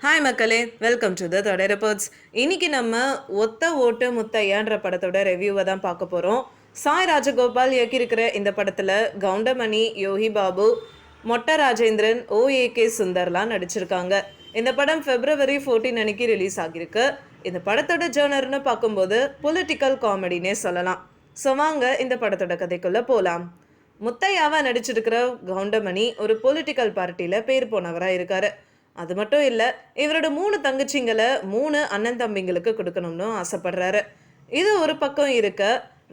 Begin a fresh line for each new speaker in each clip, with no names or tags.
Hi மக்களே. Welcome to the தொடர் reports இன்னைக்கு நம்ம ஒத்த ஓட்டு முத்தையான்ற படத்தோட ரிவ்யூவை தான் பார்க்க போகிறோம் சாய் ராஜகோபால் இயக்கியிருக்கிற இந்த படத்தில் கவுண்டமணி யோகி பாபு மொட்ட ராஜேந்திரன் ஓஏகே சுந்தர்லாம் நடிச்சிருக்காங்க. இந்த படம் ஃபெப்ரவரி ஃபோர்டீன் அன்னைக்கு ரிலீஸ் ஆகியிருக்கு. இந்த படத்தோட ஜேர்னர்னு பார்க்கும்போது பொலிட்டிக்கல் காமெடினே சொல்லலாம். ஸோ வாங்க இந்த படத்தோட கதைக்குள்ளே போகலாம் முத்தையாவாக நடிச்சிருக்கிற கவுண்டமணி ஒரு பொலிட்டிக்கல் பார்ட்டியில் பேர் போனவராக இருக்காரு. அது மட்டும் இல்லை இவரோட மூணு தங்கச்சிங்களை மூணு அண்ணன் தம்பிங்களுக்கு கொடுக்கணும்னு ஆசைப்படுறாரு. இது ஒரு பக்கம் இருக்க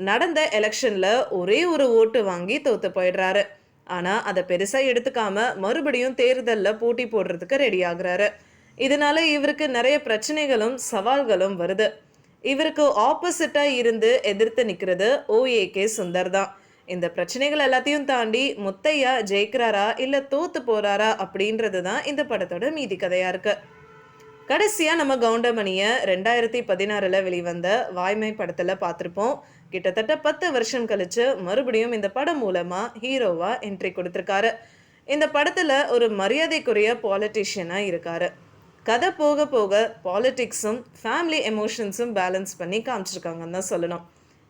நடந்த எலெக்ஷனில் ஒரே ஒரு ஓட்டு வாங்கி தோத்து போயிடுறாரு. ஆனால் அதை பெருசாக எடுத்துக்காம மறுபடியும் தேர்தலில் போட்டி போடுறதுக்கு ரெடி ஆகுறாரு. இதனால இவருக்கு நிறைய பிரச்சனைகளும் சவால்களும் வருது. இவருக்கு ஆப்போசிட்டாக இருந்து எதிர்த்து நிற்கிறது ஓஏகே சுந்தர் தான். இந்த பிரச்சனைகள் எல்லாத்தையும் தாண்டி முத்தையா ஜெயிக்கிறாரா இல்லை தோத்து போறாரா அப்படின்றது தான் இந்த படத்தோட மீதி கதையாக இருக்கு. கடைசியாக நம்ம கவுண்டமணியை ரெண்டாயிரத்தி பதினாறில் வெளிவந்த வாய்மை படத்தில் பார்த்துருப்போம். கிட்டத்தட்ட பத்து வருஷம் கழிச்சு மறுபடியும் இந்த படம் மூலமாக ஹீரோவாக என்ட்ரி கொடுத்துருக்காரு. இந்த படத்தில் ஒரு மரியாதைக்குரிய பாலிட்டிஷியனாக இருக்காரு. கதை போக போக பாலிட்டிக்ஸும் ஃபேமிலி எமோஷன்ஸும் பேலன்ஸ் பண்ணி காமிச்சிருக்காங்கன்னு தான் சொல்லணும்.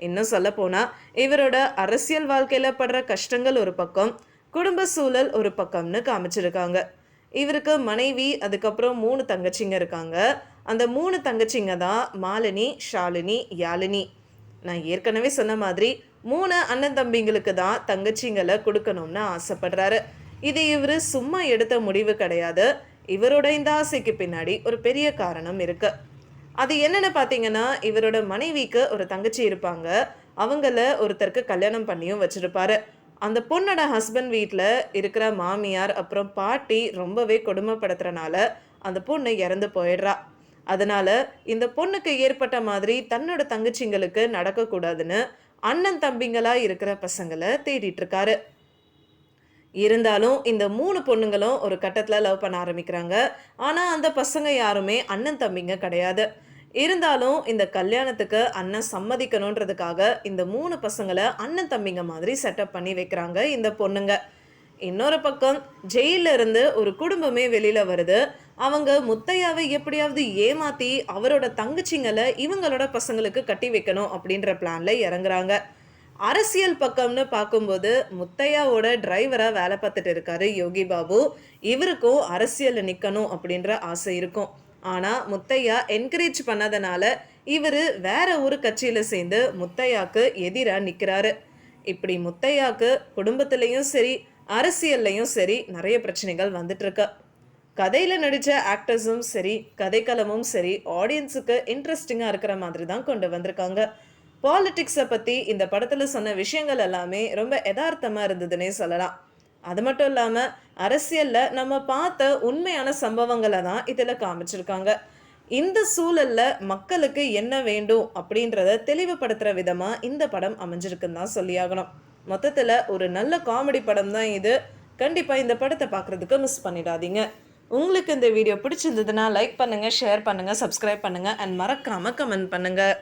இன்னும் சொல்ல போனால் இவரோட அரசியல் வாழ்க்கையில் படுற கஷ்டங்கள் ஒரு பக்கம் குடும்ப சூழல் ஒரு பக்கம்னு காமிச்சிருக்காங்க. இவருக்கு மனைவி அதுக்கப்புறம் மூணு தங்கச்சிங்க இருக்காங்க. அந்த மூணு தங்கச்சிங்க தான் மாலினி ஷாலினி யாழினி நான் ஏற்கனவே சொன்ன மாதிரி மூணு அண்ணன் தம்பிங்களுக்கு தான் தங்கச்சிங்களை கொடுக்கணும்னு ஆசைப்படுறாரு. இது இவர் சும்மா எடுத்த முடிவு கிடையாது. இவரோட இந்த ஆசைக்கு பின்னாடி ஒரு பெரிய காரணம் இருக்குது அது என்னென்னு பார்த்தீங்கன்னா இவரோட மனைவிக்கு ஒரு தங்கச்சி இருப்பாங்க. அவங்கள ஒருத்தருக்கு கல்யாணம் பண்ணியும் வச்சுருப்பாரு. அந்த பொண்ணோட ஹஸ்பண்ட் வீட்டில் இருக்கிற மாமியார் அப்புறம் பாட்டி ரொம்பவே கொடுமைப்படுத்துறனால அந்த பொண்ணு இறந்து போயிடுறா. அதனால இந்த பொண்ணுக்கு ஏற்பட்ட மாதிரி தன்னோட தங்கச்சிங்களுக்கு நடக்கக்கூடாதுன்னு அண்ணன் தம்பிங்களா இருக்கிற பசங்களை தேடிட்டு இருக்காரு. இருந்தாலும் இந்த மூணு பொண்ணுங்களும் ஒரு கட்டத்தில் லவ் பண்ண ஆரம்பிக்கிறாங்க. ஆனால் அந்த பசங்க யாருமே அண்ணன் தம்பிங்க கிடையாது. இருந்தாலும் இந்த கல்யாணத்துக்கு அண்ணன் சம்மதிக்கணுன்றதுக்காக இந்த மூணு பசங்களை அண்ணன் தம்பிங்க மாதிரி செட்டப் பண்ணி வைக்கிறாங்க இந்த பொண்ணுங்க. இன்னொரு பக்கம் ஜெயில இருந்து ஒரு குடும்பமே வெளியில வருது. அவங்க முத்தையாவை எப்படியாவது ஏமாத்தி அவரோட தங்கச்சிங்களை இவங்களோட பசங்களுக்கு கட்டி வைக்கணும் அப்படின்ற பிளான்ல இறங்குறாங்க. அரசியல் பக்கம்னு பார்க்கும்போது முத்தையாவோட டிரைவரா வேலை பார்த்துட்டு இருக்காரு யோகி பாபு. இவருக்கும் அரசியலில் நிக்கணும் அப்படின்ற ஆசை இருக்கும். ஆனால் முத்தையா என்கரேஜ் பண்ணாதனால இவர் வேற ஒரு கட்சியில் சேர்ந்து முத்தையாக்கு எதிராக நிற்கிறாரு இப்படி முத்தையாக்கு குடும்பத்துலேயும் சரி அரசியல்லையும் சரி நிறைய பிரச்சனைகள் வந்துட்டுருக்கு கதையில் நடித்த ஆக்டர்ஸும் சரி கதைக்களமும் சரி ஆடியன்ஸுக்கு இன்ட்ரெஸ்டிங்காக இருக்கிற மாதிரி தான் கொண்டு வந்திருக்காங்க. பாலிட்டிக்ஸை பற்றி இந்த படத்தில் சொன்ன விஷயங்கள் எல்லாமே ரொம்ப யதார்த்தமாக இருந்ததுன்னே சொல்லலாம். அது மட்டும் இல்லாமல் அரசியலில் நம்ம பார்த்த உண்மையான சம்பவங்களை தான் இதில் காமிச்சிருக்காங்க. இந்த சூழலில் மக்களுக்கு என்ன வேண்டும் அப்படின்றத தெளிவுபடுத்துகிற விதமாக இந்த படம் அமைஞ்சிருக்குன்னு தான் சொல்லியாகணும். மொத்தத்தில் ஒரு நல்ல காமெடி படம் தான் இது. கண்டிப்பாக இந்த படத்தை பார்க்குறதுக்கு மிஸ் பண்ணிடாதீங்க. உங்களுக்கு இந்த வீடியோ பிடிச்சிருந்ததுன்னா லைக் பண்ணுங்கள் ஷேர் பண்ணுங்கள் சப்ஸ்கிரைப் பண்ணுங்கள் அண்ட் மறக்காமல் கமெண்ட் பண்ணுங்கள்